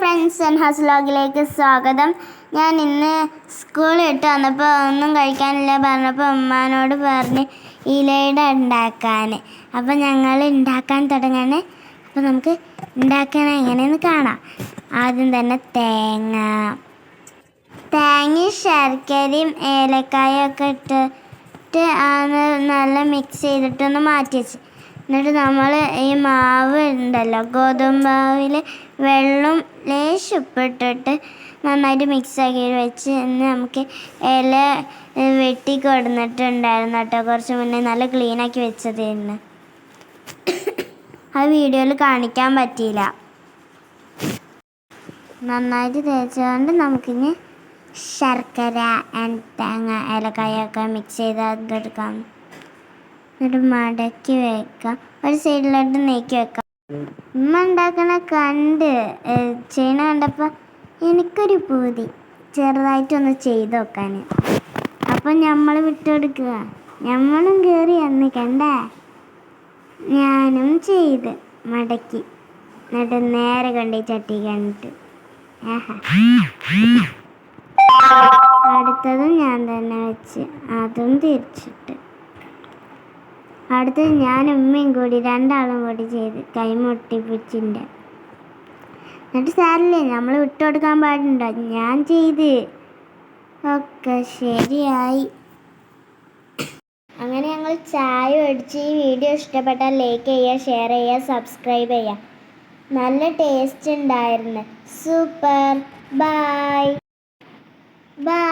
Friends and ഹസ്ലോഗിലേക്ക് സ്വാഗതം. ഞാൻ ഇന്ന് സ്കൂളിൽ ഇട്ട് വന്നപ്പോൾ ഒന്നും കഴിക്കാനില്ല പറഞ്ഞപ്പോൾ ഉമ്മാനോട് പറഞ്ഞ് ഇലയിട ഉണ്ടാക്കാൻ അപ്പോൾ ഞങ്ങൾ ഉണ്ടാക്കാൻ തുടങ്ങാണ്. അപ്പോൾ നമുക്ക് ഉണ്ടാക്കാൻ എങ്ങനെയെന്ന് കാണാം. ആദ്യം തന്നെ തേങ്ങ. തേങ്ങയും ശർക്കരയും ഏലക്കായും ഒക്കെ ഇട്ടിട്ട് നല്ല മിക്സ് ചെയ്തിട്ടൊന്ന് മാറ്റി വെച്ച്. എന്നിട്ട് നമ്മൾ ഈ മാവ് ഉണ്ടല്ലോ ഗോതമ്പാവിൽ വെള്ളം ലേശം ഉപ്പിട്ടിട്ട് നന്നായിട്ട് മിക്സ് ആക്കി വെച്ച് ഇന്ന് നമുക്ക് ഇല വെട്ടി കൊടുന്നിട്ടുണ്ടായിരുന്നു കേട്ടോ കുറച്ച് മുന്നേ. നല്ല ക്ലീൻ ആക്കി വെച്ചതായിരുന്നു അത് വീഡിയോയിൽ കാണിക്കാൻ പറ്റിയില്ല. നന്നായിട്ട് തേച്ചുകൊണ്ട് നമുക്കിനി ശർക്കര തേങ്ങ ഏലക്കായൊക്കെ മിക്സ് ചെയ്ത് അതെടുക്കാം. എന്നിട്ട് മടക്കി വെക്കാം. ഒരു സൈഡിലോട്ട് നീക്കി വെക്കാം. ഉമ്മ ഉണ്ടാക്കണ കണ്ട് ചെയ്യണ കണ്ടപ്പോൾ എനിക്കൊരു പൂതി. ചെറുതായിട്ടൊന്ന് ചെയ്ത് നോക്കാൻ അപ്പം നമ്മൾ വിട്ടുകൊടുക്കുക നമ്മളും കയറി അന്ന് കണ്ടേ? ഞാനും ചെയ്ത് മടക്കി. എന്നിട്ട് നേരെ കണ്ടി ചട്ടി കണ്ടിട്ട്. അടുത്തതും ഞാൻ തന്നെ വെച്ച്. അതും തിരിച്ചിട്ട്. അടുത്തത് ഞാൻ ഉമ്മയും കൂടി രണ്ടാളും കൂടി ചെയ്ത് കൈമുട്ടിപ്പിച്ചിന്റെ എന്നിട്ട് സാറില്ലേ നമ്മൾ വിട്ടു കൊടുക്കാൻ പാടുണ്ടോ? ഞാൻ ചെയ്ത്. ഒക്കെ ശരിയായി. അങ്ങനെ ഞങ്ങൾ ചായ ഒടിച്ച് ഈ വീഡിയോ ഇഷ്ടപ്പെട്ടാൽ ലൈക്ക് ചെയ്യുക ഷെയർ ചെയ്യുക സബ്സ്ക്രൈബ് ചെയ്യുക. നല്ല ടേസ്റ്റ് ഉണ്ടായിരുന്നു. Super bye bye